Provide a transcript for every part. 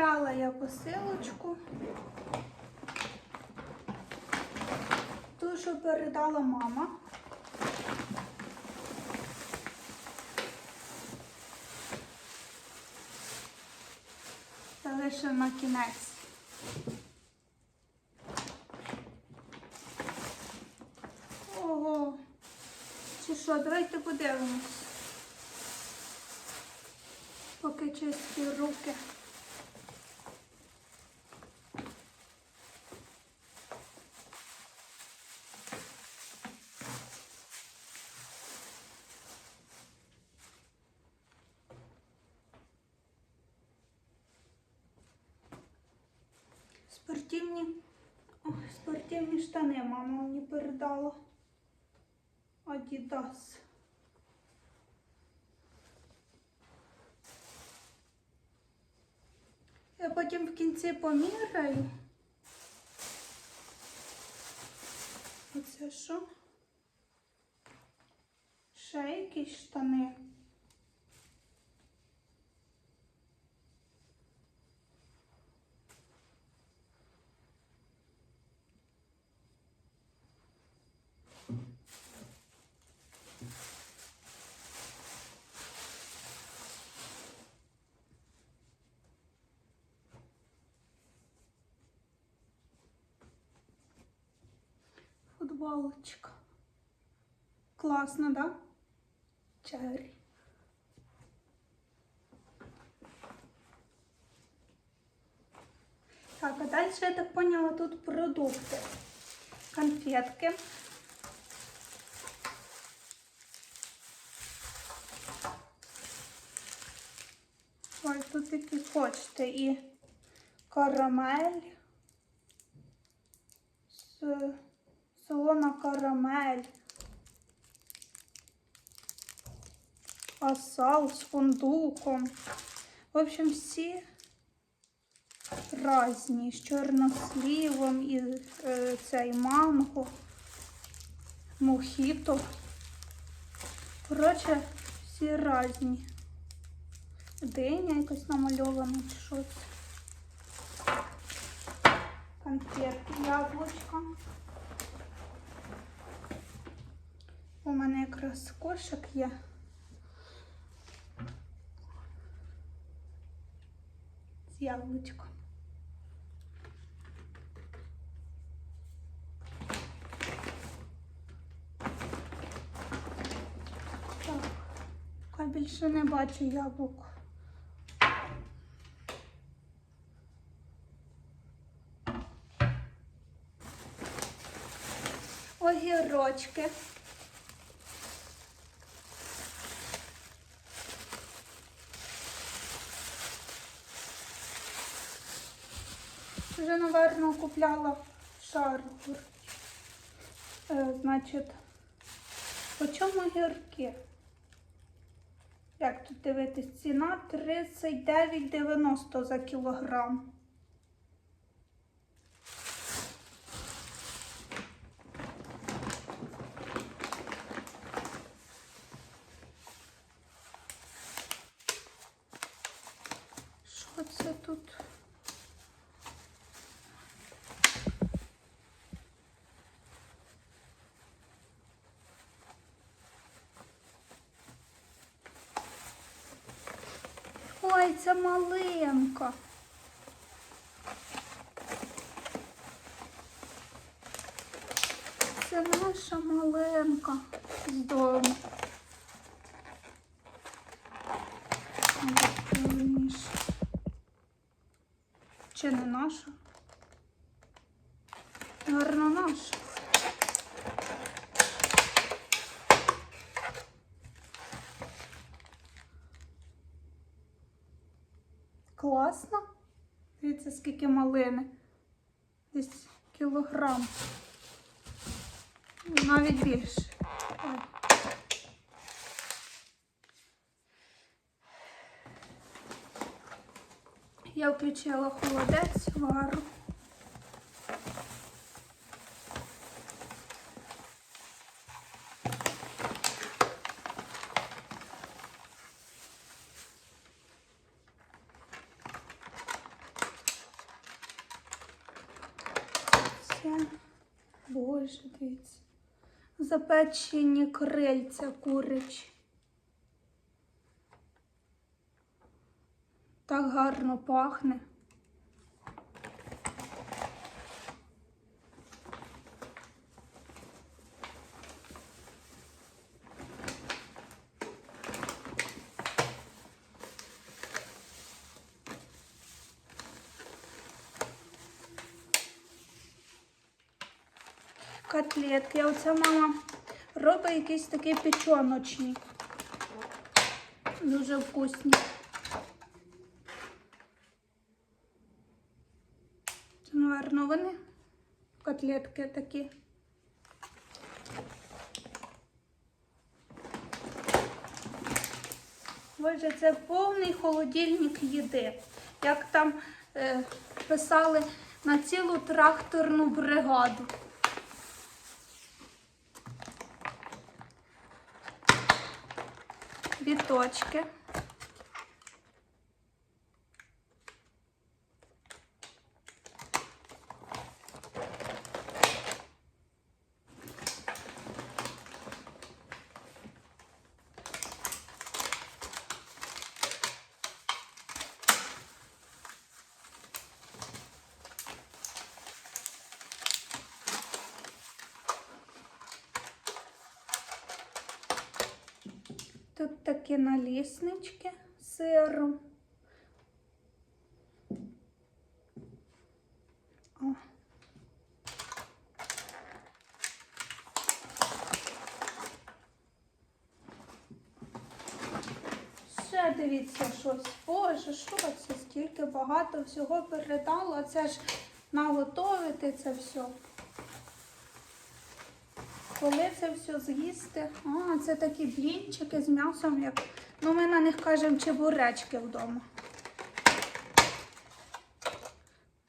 Забрала я посилочку. Ту, що передала мама. Залишив на кінець. Ого. Чи що, давайте подивимось. Поки чисті руки. Спортивні, Ой, спортивні штани мама мені передала. Адідас. Я потім в кінці поміряю. Оце що? Ще якісь штани. Футболочка. Класно, да? Черрі. Так, а далі, я так поняла, тут продукти. Конфетки. Ой, тут які хочете і карамель. С- Солона карамель. Асал з фундуком. В общем, всі різні. З чорнослівом і е, цей манго, мохіто. Коротше, всі різні. Диня якось намальована чи що це. Конфетки, яблучко. У мене якраз кошик є. З яблучком. Так, більше не бачу яблук. Огірочки. Вже, напевно, купляла шаргур. Е, значить, по чому огірки? Як тут дивитись? Ціна 39,90 за кілограм. Що це тут? Це маленька. Це наша маленька з дому. Чи не наша? Гарно наша. Класно. Дивіться, скільки малини. Десь кілограм. Навіть більше. Я включила холодець, вару. Боже, дивіться. Запечені крильця курич. Так гарно пахне. Котлетки. Оце мама робить якісь такі печоночні. Дуже вкусні. Це, напевно, вони котлетки такі. Боже, це повний холодильник їди. Як там е, писали на цілу тракторну бригаду. Біточки. Тут такі наліснички з сиром. О. Ще дивіться щось. Боже, що це? Стільки багато всього передало. Це ж наготовити це все. Коли це все з'їсти? А, це такі блінчики з м'ясом, як. Ну, ми на них кажемо чебуречки вдома.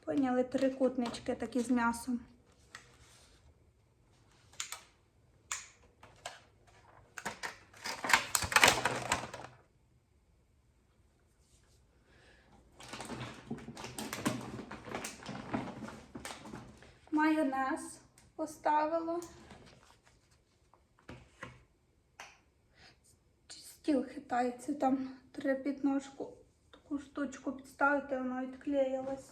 Поняли, трикутнички такі з м'ясом. Майонез поставила. Стіл там треба ножку таку штучку підставити, вона відклеїлась.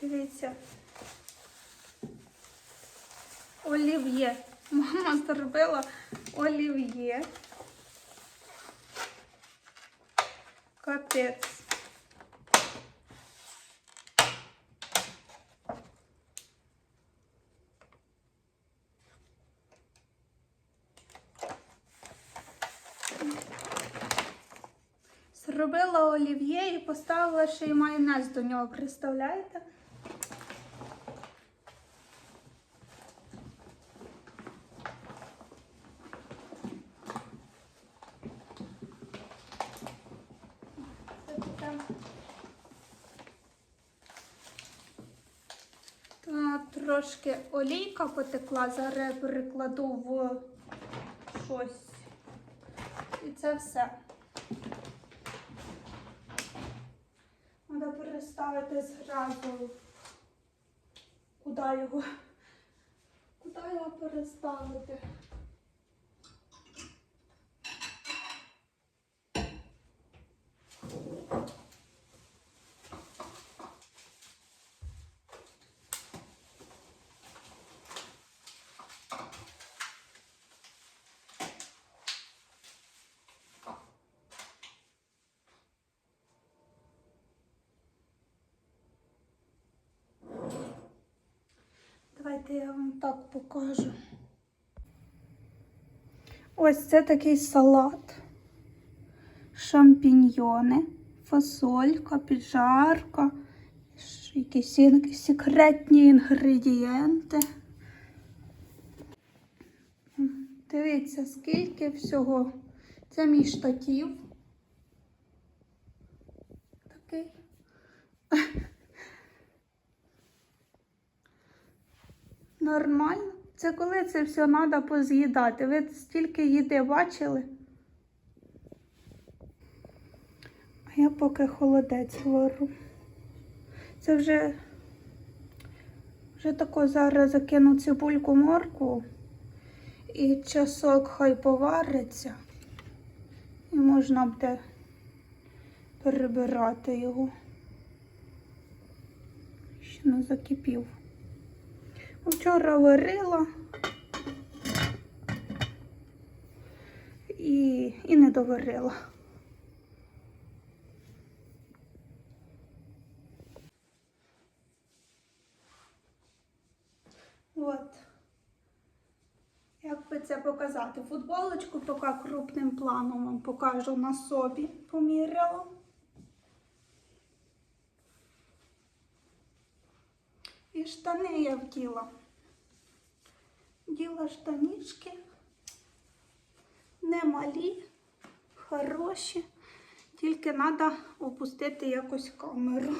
Дивіться. Олів'є. Мама зробила олів'є. Капець. Зробила олів'є і поставила ще й майонез до нього, представляєте? Та Трошки олійка потекла, зараз перекладу в щось. І це все. Треба переставити зразу. Куди його? Куди його переставити? Thank я вам так покажу. Ось це такий салат. Шампіньйони, фасолька, піджарка, якісь секретні інгредієнти. Дивіться, скільки всього. Це мій штатів. Такий. Нормально. Це коли це все треба поз'їдати. Ви стільки їди бачили? А я поки холодець вару. Це вже, вже тако зараз закину цибульку морку і часок хай повариться. І можна буде перебирати його. Ще не закипів. Вчора варила і, і не доварила. От. Як би це показати? Футболочку поки крупним планом вам покажу на собі. Поміряла. І штани я вділа. Вділа штанішки. Не малі, хороші. Тільки треба опустити якось камеру.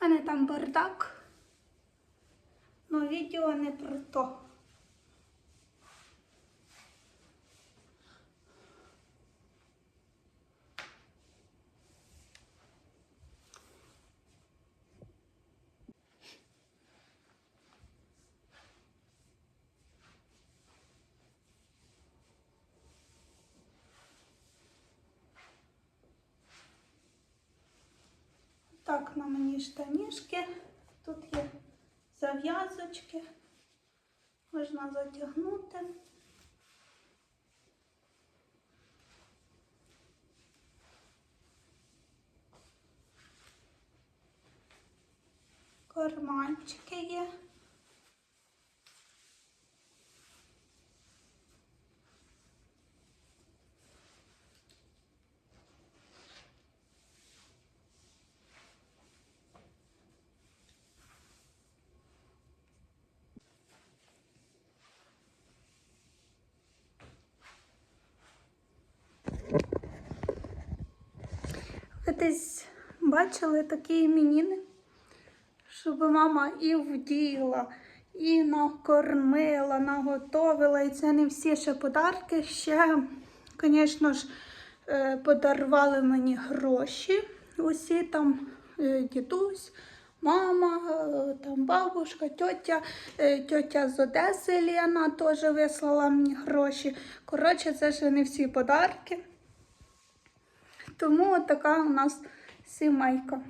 У мене там бардак. Ну, відео не про то. Так, на мені штанішки. Тут є зав'язочки. Можна затягнути. Карманчики є. Ви десь бачили такі іменіни, щоб мама і вділа, і накормила, наготовила. І це не всі ще подарки. Ще, звісно ж, е, подарували мені гроші. Усі там е, дідусь, мама, е, там бабушка, тьотя, тьотя з Одеси Лена теж вислала мені гроші. Коротше, це ще не всі подарки. Тому от така у нас сімейка.